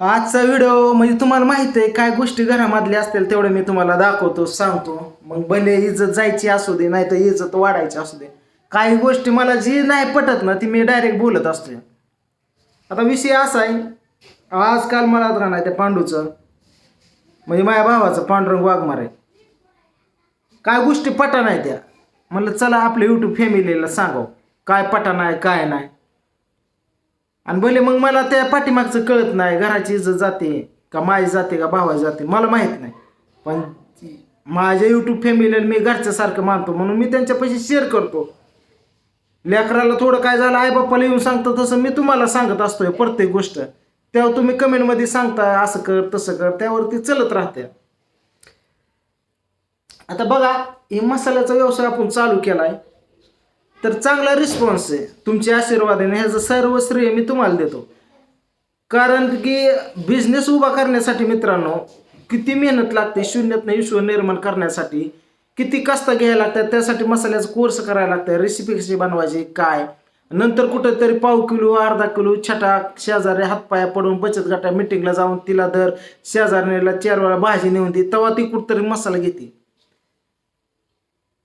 आजचा व्हिडिओ म्हणजे तुम्हाला माहीत आहे काय गोष्टी घरामधल्या असतील तेवढं मी तुम्हाला दाखवतो सांगतो. मग भले इज्जत जायची असू दे नाही तर इज्जत वाढायची असू दे. काही गोष्टी मला जी नाही पटत ना ती मी डायरेक्ट बोलत असते आता विषय असा आहे आजकाल मला राहणार नाही त्या पांडूचं. म्हणजे माझ्या भावाचं पांडुरंग वाघमार. आहे काय गोष्टी पटा नाही त्या. म्हणलं चला आपल्या यूट्यूब फॅमिलीला सांगाव. काय पटा नाही काय नाही. आणि भले मग मला त्या पाठीमागचं कळत नाही घराची इज्जत जाते का माय जाते का भावा जाते? मला माहीत नाही. पण माझ्या यूट्यूब फॅमिलीला मी घरच्यासारखं मानतो म्हणून मी त्यांच्यापाशी शेअर करतो. लेकराला थोडं काय झालं आई बाप्पाला येऊन सांगतो तसं मी तुम्हाला सांगत असतोय प्रत्येक गोष्ट. तेव्हा तुम्ही कमेंटमध्ये सांगता असं कर तसं कर त्यावरती चलत राहते आता बघा हे मसाल्याचा व्यवसाय आपण चालू केला आहे तर चांगला रिस्पॉन्स आहे. तुमच्या आशीर्वादाने ह्याचं सर्व श्रेय मी तुम्हाला देतो. कारण की बिझनेस उभा करण्यासाठी मित्रांनो किती मेहनत लागते शून्यातनं विश्व निर्माण करण्यासाठी. किती कष्ट घ्यायला लागतात त्यासाठी मसाल्याचा कोर्स करायला लागतं. रेसिपी कशी बनवायची काय? नंतर कुठंतरी पाव किलो अर्धा किलो छटा शेजारी हातपाया पडून बचत गटा मिटिंगला जाऊन तिला दर शेजारणीला चार वेळा भाजी नेऊन दे तेव्हा ती कुठंतरी मसाला घेते.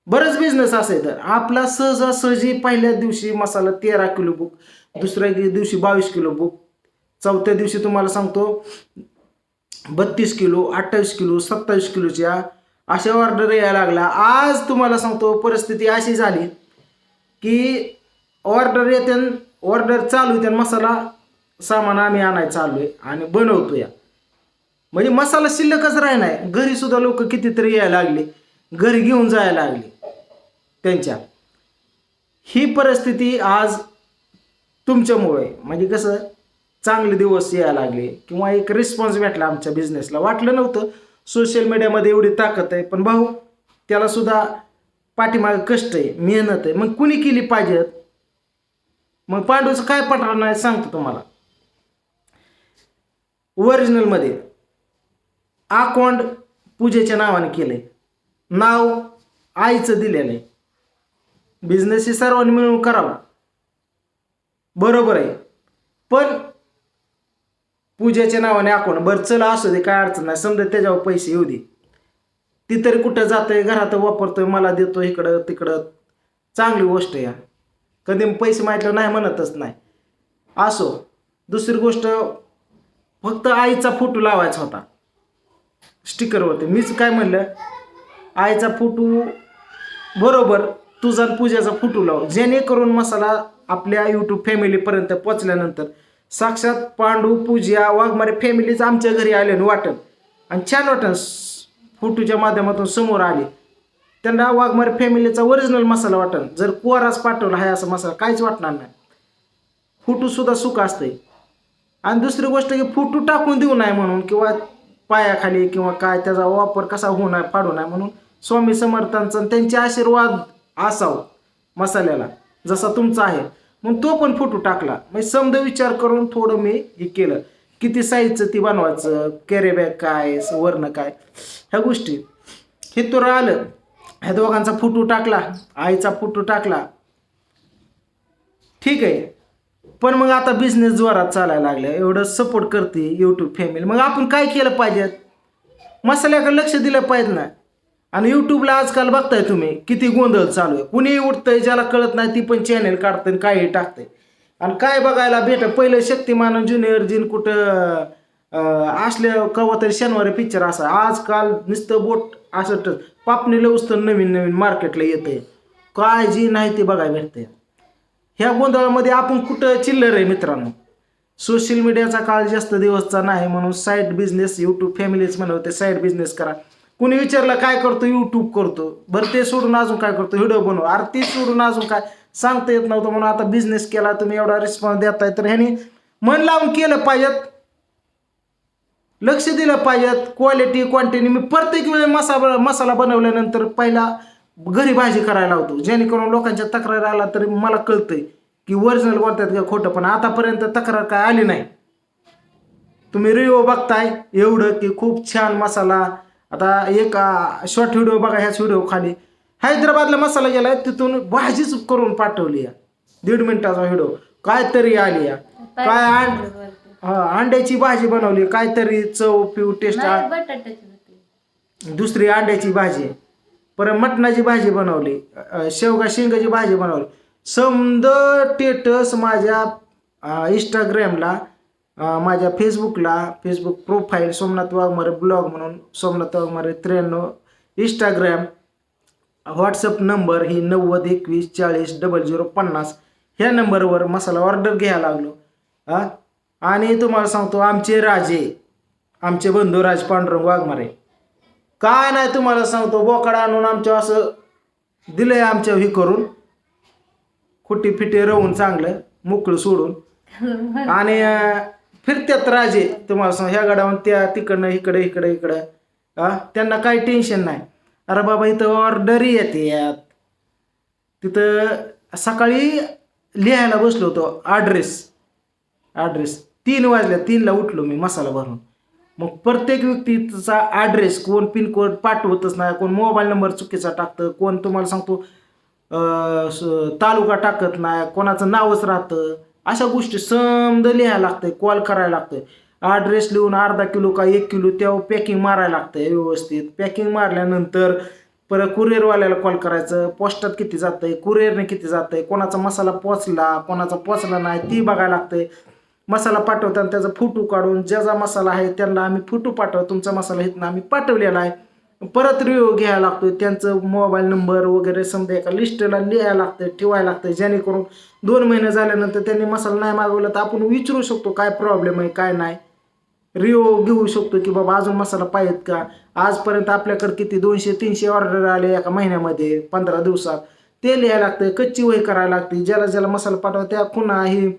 बरंच बिझनेस असेल तर आपला सहजासहजी पहिल्या दिवशी मसाला तेरा किलो बुक दुसऱ्या दिवशी बावीस किलो बुक चौथ्या दिवशी तुम्हाला सांगतो बत्तीस किलो अठ्ठावीस किलो सत्तावीस किलोच्या अशा ऑर्डर यायला लागल्या आज तुम्हाला सांगतो परिस्थिती अशी झाली की ऑर्डर येते ऑर्डर चालू येते मसाला सामान आम्ही आणायला चालू आहे आणि बनवतो या म्हणजे मसाला शिल्लकच राही नाही घरीसुद्धा लोक कितीतरी यायला लागले. घरी घेऊन जायला लागले. त्यांच्या. ही परिस्थिती आज तुमच्यामुळे म्हणजे कसं चांगले दिवस यायला लागले किंवा एक रिस्पॉन्स भेटला आमच्या बिझनेसला वाटलं नव्हतं सोशल मीडियामध्ये एवढी ताकद आहे पण भाऊ त्याला सुद्धा पाठीमागे कष्ट आहे मेहनत आहे. मग कुणी केली पाहिजेत मग पांडूचं काय पटणार नाही सांगतो तुम्हाला. ओरिजिनलमध्ये अकाउंट पूजेच्या नावाने केलंय. नाव आईचं दिलेलं आहे. बिझनेस हे सर्वांनी मिळून करावा. बरोबर आहे. पण पूजेच्या नावाने अकाउंट बरं चला असू दे काय अडचण नाही समजा त्याच्यावर पैसे येऊ दे. ती तरी कुठं जातोय घरात वापरतोय मला देतो इकडं तिकडं. चांगली गोष्ट आहे कधी पैसे माहितलं नाही म्हणतच नाही. असो दुसरी गोष्ट फक्त आईचा फोटो लावायचा होता. स्टिकरवरती. मीच काय म्हणलं? आईचा फोटो बरोबर तुझा पूजेचा पूजाचा फोटो लाव जेणेकरून मसाला आपल्या यूट्यूब फॅमिलीपर्यंत पोचल्यानंतर साक्षात पांडू पूजा वाघमारे फॅमिलीच आमच्या घरी आले आणि वाटत आणि छान वाटण फोटोच्या माध्यमातून समोर आले. त्यांना वाघमारे फॅमिलीचा ओरिजिनल मसाला वाटण जर कोरास पाठवला आहे असा मसाला काहीच वाटणार नाही. फोटोसुद्धा सुख असते आणि दुसरी गोष्ट की फोटो टाकून देऊ नये म्हणून किंवा पायाखाली किंवा काय त्याचा वापर कसा होऊ नये पाडू नये म्हणून स्वामी समर्थांचा आणि त्यांचे आशीर्वाद असावं मसाल्याला जसा तुमचा आहे. मग तो पण फोटो टाकला. म्हणजे समजा विचार करून थोडं मी हे केलं. किती साईजचं ती बनवायचं कॅरेबॅग काय वर्ण काय ह्या गोष्टी. हे तर आलं ह्या दोघांचा फोटो टाकला आईचा फोटो टाकला. ठीक आहे. पण मग आता बिझनेस जोरात चालायला लागला. एवढं सपोर्ट करते यूट्यूब फॅमिली मग आपण काय केलं पाहिजे? मसाल्याकडे लक्ष दिलं पाहिजे ना. आणि यूट्यूबला आजकाल बघताय तुम्ही किती गोंधळ चालू आहे. कुणी उठतंय ज्याला कळत नाही ती पण चॅनेल काढतंय काही टाकतंय. आणि काय बघायला भेट पहिलं शक्तिमान ज्युनियर जिन कुठं असले असल्या कवा तरी शनिवारी पिक्चर असा आजकाल नुसतं बोट असं ट- पापणीला उचतं नवीन नवीन मार्केटला येते काय जी नाही ते बघायला भेटते ह्या गोंधळामध्ये आपण कुठं चिल्लर आहे मित्रांनो? सोशल मीडियाचा काळ जास्त दिवसचा नाही म्हणून साईड बिझनेस यूट्यूब फॅमिलीज म्हणते साईड बिझनेस करा. कुणी विचारलं काय करतो? यूट्यूब करतो. बरं ते सोडून अजून काय करतो? व्हिडिओ बनव. अरे ते सोडून अजून काय? सांगता येत नव्हतं म्हणून आता बिझनेस केला तुम्ही एवढा रिस्पॉन्स देताय. तर ह्यानी मन लावून केलं पाहिजेत. लक्ष दिलं पाहिजेत. क्वालिटी क्वांटिटी मी प्रत्येक वेळी मसाला मसाला बनवल्यानंतर पहिला घरी भाजी करायला होतो जेणेकरून लोकांच्या तक्रार आला तरी मला कळतंय की ओरिजिनल बोलतात का खोटं पण आतापर्यंत तक्रार काय आली नाही. तुम्ही रिओ बघताय एवढं की खूप छान मसाला आता एक शॉर्ट व्हिडिओ बघा ह्याच व्हिडिओ खाली. हैदराबादला मसाला गेलाय तिथून भाजीच करून पाठवली या. दीड मिनिटाचा व्हिडिओ काय तरी आली या. काय हा अंड्याची भाजी बनवली. काहीतरी चव पिऊ टेस्ट दुसरी अंड्याची भाजी. परत मटणाची भाजी बनवली. शेवगा शेंगाची भाजी बनवली. समद टेटस माझ्या इंस्टाग्रामला माझ्या फेसबुकला Facebook profile Somnath Waghmare blog म्हणून सोमनाथ वाघमारे त्र्याण्णव. इंस्टाग्राम व्हॉट्सअप नंबर ही नव्वद एकवीस चाळीस डबल झिरो पन्नास. ह्या नंबरवर मसाला ऑर्डर घ्यायला लागलो. हा आणि तुम्हाला सांगतो आमचे राजे आमचे बंधू राज पांडुरंग वाघमारे. काय नाही तुम्हाला सांगतो बोकडा आणून आमच्या असं दिलंय आमच्या ही करून. खुटी फिटी रवून चांगलं मोकळं सोडून. आणि फिरत्यात राजे. तुम्हाला सांग ह्या गाड्यावर त्या तिकडनं इकडे इकडे इकडं. हा? त्यांना काही टेन्शन नाही. अरे बाबा इथं ऑर्डरी येते यात. तिथं सकाळी लिहायला बसलो होतो. ॲड्रेस ॲड्रेस तीन वाजल्या तीनला उठलो मी मसाला भरून. मग प्रत्येक व्यक्तीचा ॲड्रेस कोण पिनकोड पाठवतच नाही कोण मोबाईल नंबर चुकीचा टाकतं कोण तुम्हाला सांगतो तालुका टाकत नाही कोणाचं नावच राहतं. अशा गोष्टी समद लिहायला लागतंय कॉल करायला लागतंय. ॲड्रेस लिहून अर्धा किलो का एक किलो त्यावर पॅकिंग मारायला लागतंय व्यवस्थित. पॅकिंग मारल्यानंतर परत कुरिअरवाल्याला कॉल करायचं. पोस्टात किती जातंय कुरिअरने किती जातंय कोणाचा मसाला पोचला कोणाचा पोचला नाही ती बघायला लागतंय. मसाला पाठवताना त्याचा फोटो काढून ज्याचा मसाला आहे त्यांना आम्ही फोटो पाठव तुमचा मसाला इथनं आम्ही पाठवलेला आहे. परत रिव्ह्यू घ्यायला लागतो त्यांचं मोबाईल नंबर वगैरे समजा एका लिस्टला लिहायला लागतं ठेवायला लागतं जेणेकरून दोन महिने झाल्यानंतर त्यांनी मसाला नाही मागवला तर आपण विचारू शकतो काय प्रॉब्लेम आहे काय नाही. रिव्ह्यू घेऊ शकतो की बाबा अजून मसाला पाहिजेत का? आजपर्यंत आपल्याकडे किती? दोनशे तीनशे ऑर्डर आले एका महिन्यामध्ये पंधरा दिवसात. ते लिहायला लागतं कच्ची वही करायला लागते. ज्याला ज्याला मसाला पाठवा त्या पुन्हा आहे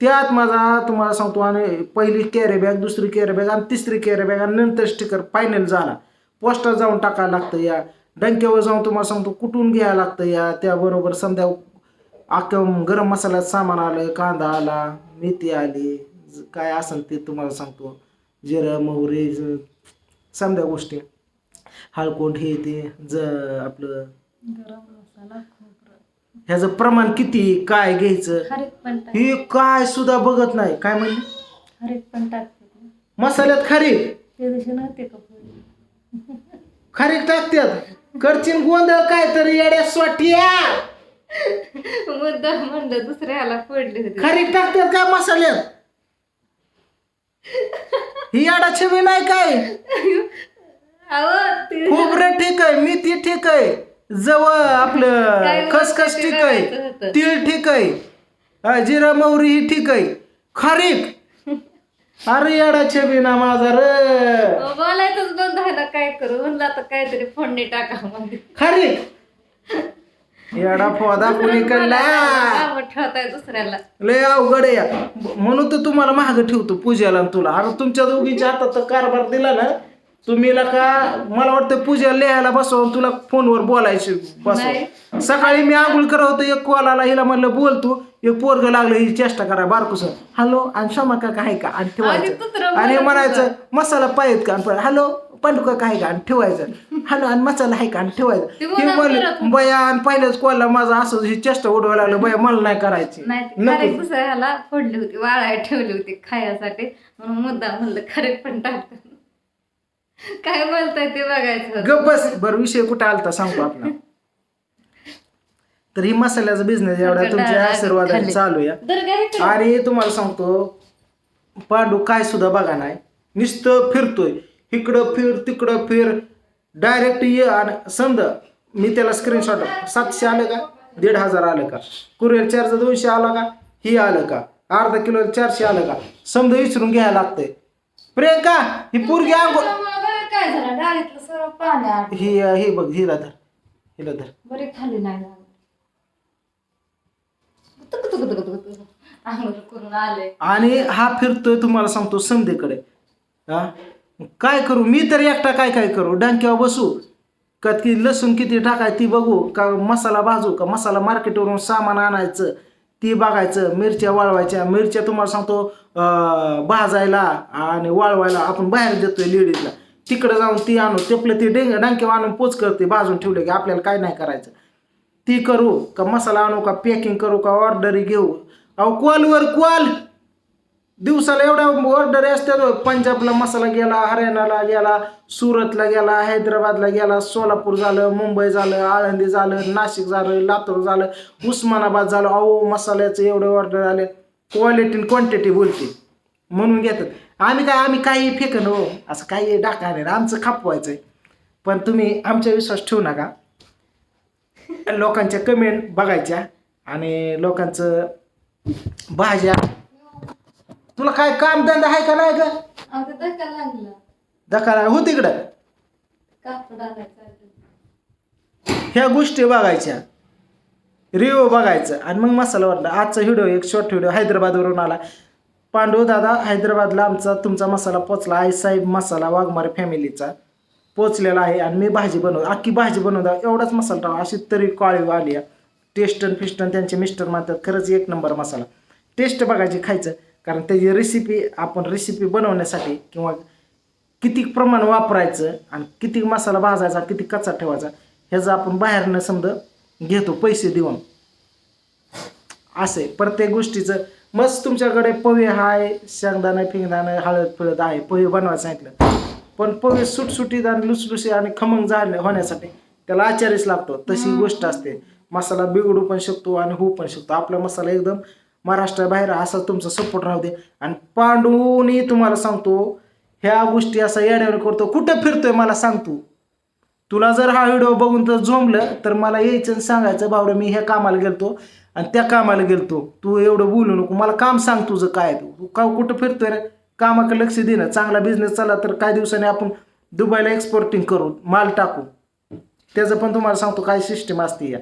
त्यात माझा तुम्हाला सांगतो आणि पहिली कॅरी बॅग दुसरी कॅरी बॅग आणि तिसरी कॅरी बॅग आणि नंतर स्टिकर फायनल झाला. पोस्टात जाऊन टाकायला लागतं या. डंक्यावर जाऊन तुम्हाला सांगतो कुठून घ्यायला लागतं या. त्याबरोबर समजा अख्खं गरम मसाल्यात सामान आलं कांदा आला मेथी आली काय असेल ते तुम्हाला सांगतो. जिरं मोहरी समजा गोष्टी. हळकोंड हे ते ज आपलं गरम मसाला खोबरं. ह्याचं प्रमाण किती काय घ्यायचं? हे काय सुद्धा बघत नाही. काय म्हणले? टाकते मसाल्यात खारीक ते दिवशी नव्हते का पोळी खारीक टाकतात करचीन गोंधळ काय तरी येड्या स्वाटिया मुद्दा म्हणलं दुसऱ्याला होते. खारीक टाकतात काय मसाल्यात? ही याडा छबी नाही काय? अहो ते खोबरं ठीक आहे मेथी ठीक आहे जवळ आपलं काय खसखस ठीक आहे करायचं होतं. तीळ ठीक आहे जिरा मोहरी ही ठीक आहे. खारीक अरे येडा छबी ना माझा रे. बोलायचंच बंद झालं काय करू? म्हणलं आता काहीतरी फोडणी टाका म्हणजे खारीक येडा फोदा कोणी कडला कामं ठेवताय दुसऱ्याला. लय अवघड आहे या. म्हणून तर तुम्हाला महाग ठेवतो पूजेला आणि तुला. अरे तुमच्या दोघींच्या हातात तर कारभार दिला ना. तुम्ही का मला वाटतं पूजा लिहायला बसवून तुला फोनवर बोलायची बसव. सकाळी मी आंघोळ करत होतो एक कॉल आला हिला म्हणलं बोल तू. एक पोरग लागलं ही चेष्टा करा बारकुस हॅलो आणि क्षमा काका आहे का? आणि ठेवायचं. आणि म्हणायचं मसाला पाहिजेत का? आणि हॅलो पांडू काका आहे का? आणि ठेवायचं. हॅलो आणि मसाला आहे का? आणि ठेवायचं. हे म्हणलं बया आणि पहिल्याच कॉलला माझा असं ही चेष्टा उडवायला लागलं. बया मला नाही करायची. दुसऱ्याला फोडली होती वाळाय ठेवली होती खायासाठी. म्हणून मुद्दा म्हणलं खारीक पण टाक काय बोलताय ते बघायचं. होतं. गप बस बरं विषय कुठे आलता सांगतो आपला. तर ही मसाल्याचा बिझनेस एवढा तुमच्या आशीर्वादाने चालू आहे. काय? आणि तुम्हाला सांगतो पांडू काय सुद्धा बघा नाही. नुसतं फिरतोय. इकडं फिर तिकडं फिर. डायरेक्ट ये आणि समजा मी त्याला स्क्रीनशॉट सातशे आलं का? दीड हजार आलं का? कुरिअर चार्ज दोनशे आला का? ही आलं का? अर्धा किलो चारशे आलं का? समजा विचारून घ्यायला लागतंय. प्रियंका ही पोरगी आंघोळ बरं काय झालं? डाळीतलं सर्व पाण्यात. ही ही बघ हिला धर. हिला धर. बरे खाली नाही तुक तुक तुक तुक तुक. आंघोळ करून आले आणि हा फिरतोय तुम्हाला सांगतो संध्याकडे हा? काय करू? मी तर एकटा काय काय करू? डांक्यावर बसू? का की लसूण किती टाकाय ती बघू? का मसाला भाजू? का मसाला मार्केटवरून सामान आणायचं? ती बघायचं. मिरच्या वाळवायच्या. मिरच्या तुम्हाला सांगतो भाजायला आणि वाळवायला आपण बाहेर देतोय लेडीजला. तिकडं जाऊन ती आणू. तेपलं ती डेंग डांक्यावर आणून पोच करते. भाजून ठेवले की आपल्याला काय नाही करायचं. ती करू का मसाला आणू का पॅकिंग करू का ऑर्डरी घेऊ? अहो कॉलवर कॉल दिवसाला एवढ्या ऑर्डर असतात. पंजाबला मसाला गेला हरियाणाला गेला सुरतला गेला हैदराबादला गेला सोलापूर झालं मुंबई झालं आळंदी झालं नाशिक झालं लातूर झालं उस्मानाबाद झालं. अहो मसाल्याचं एवढे ऑर्डर आले. क्वालिटी क्वांटिटी बोलते. म्हणून घेतात. आम्ही काय आम्ही काही फेकन हो. असं काही डाका नाही. आमचं खापवायचं आहे पण तुम्ही आमच्या विश्वास ठेवू नका. लोकांच्या कमेंट बघायच्या आणि लोकांचं भाज्या. तुला काय काम धंदा आहे का नाही ग? अहो ते धक्का लागला. हो तिकडं. कापड आणायचं ह्या गोष्टी बघायच्या. रिव्ह्यू बघायचं. आणि मग मसाला वाटला. आजचा व्हिडिओ एक शॉर्ट व्हिडिओ हैदराबादवरून आला. पांडू दादा हैदराबादला आमचा तुमचा मसाला पोचला. आई साहेब मसाला वाघमारे फॅमिलीचा पोचलेला आहे आणि मी भाजी बनव अख्खी भाजी बनवता. एवढाच मसाला टाका अशी तरी काळी आली आहे टेस्टन फिस्टन त्यांचे मिस्टर मानतात. खरंच एक नंबर मसाला. टेस्ट बघायची खायचं. कारण त्याची रेसिपी आपण रेसिपी बनवण्यासाठी किंवा किती प्रमाण वापरायचं आणि किती मसाला भाजायचा किती कच्चा ठेवायचा ह्याचं आपण बाहेरनं समजा घेतो पैसे देऊन. असे प्रत्येक गोष्टीचं मस्त तुमच्याकडे पोहे आहे शेंगदाणं फिंगदाणं हळद फिळद आहे. पोहे बनवायला सांगितलं. पण पोहे सुटसुटीत आणि लुसलुसी आणि खमंग झाले होण्यासाठी त्याला आचार्यच लागतो. तशी गोष्ट असते. मसाला बिघडू पण शकतो आणि होऊ पण शकतो. आपला मसाला एकदम महाराष्ट्राबाहेर असा तुमचा सपोर्ट राहू दे. आणि पांडूनी तुम्हाला सांगतो ह्या गोष्टी असा येड्यावर करतो. कुठं फिरतोय मला सांगतो तुला जर हा व्हिडिओ बघून तर झोंबलं तर मला यायचं सांगायचं बाबा मी ह्या कामाला गेलतो आणि त्या कामाला गेलतो. तू एवढं बोलू नको. मला काम सांग तुझं काय तू. तू का कुठं फिरतोय रे? कामाकडे लक्ष दे ना चांगला बिझनेस चालला तर काही दिवसांनी आपण दुबईला एक्सपोर्टिंग करू माल टाकू. त्याचं पण तुम्हाला सांगतो काय सिस्टम असते या.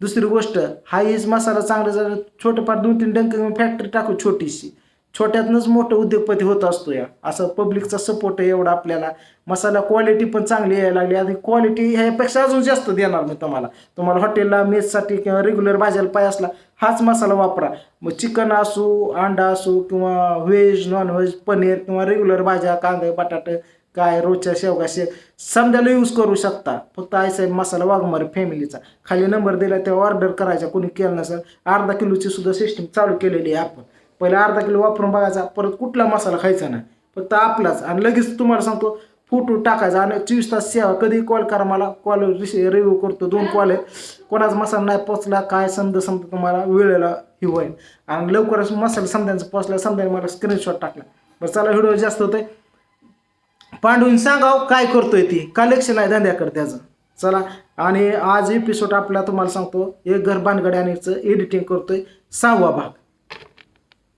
दुसरी गोष्ट हा हेच मसाला चांगला जर छोटंफार दोन तीन डंक फॅक्टरी टाकू छोटीशी. छोट्यातनंच मोठं उद्योगपती होत असतो या. असं पब्लिकचा सपोर्ट आहे एवढा आपल्याला. मसाला क्वालिटी पण चांगली यायला लागली. आणि क्वालिटी ह्यापेक्षा अजून जास्त देणार मी तुम्हाला. तुम्हाला हॉटेलला मेससाठी किंवा रेग्युलर भाज्याला पाय असला हाच मसाला वापरा. मग चिकन असू अंडा असू किंवा व्हेज नॉनव्हेज पनीर किंवा रेग्युलर भाज्या कांदे बटाटे काय रोजच्या शेवगा शेव समजायला यूज करू शकता. फक्त आय आहे मसाला वाघमारे फॅमिलीचा खाली नंबर दिला तेव्हा ऑर्डर करायचा. कोणी केलं नसेल अर्धा किलोची सुद्धा सिस्टीम चालू केलेली आहे आपण. पहिला अर्धा किलो वापरून बघायचा. परत कुठला मसाला खायचा नाही. फक्त आपलाच. आणि लगेच तुम्हाला सांगतो फोटो टाकायचा. आणि चोवीस तास सेवा कधी कॉल करा मला कॉल रिव्ह्यू करतो. दोन कॉल आहेत कोणाचा मसाला नाही पोचला काय समजा समजा तुम्हाला वेळेला हे होईल. आणि लवकरच मसाला समजायचं पोचला समजा मला स्क्रीनशॉट टाकला. बरं चला व्हिडिओ जास्त होतोय. पांडून सांगाव हो, काय करतोय ती? कलेक्शन आहे धंद्याकडे त्याचं. चला आणि आज एपिसोड आपला तुम्हाला सांगतो. एक घर बांधगड्यानेचं एडिटिंग करतोय. सहावा भाग.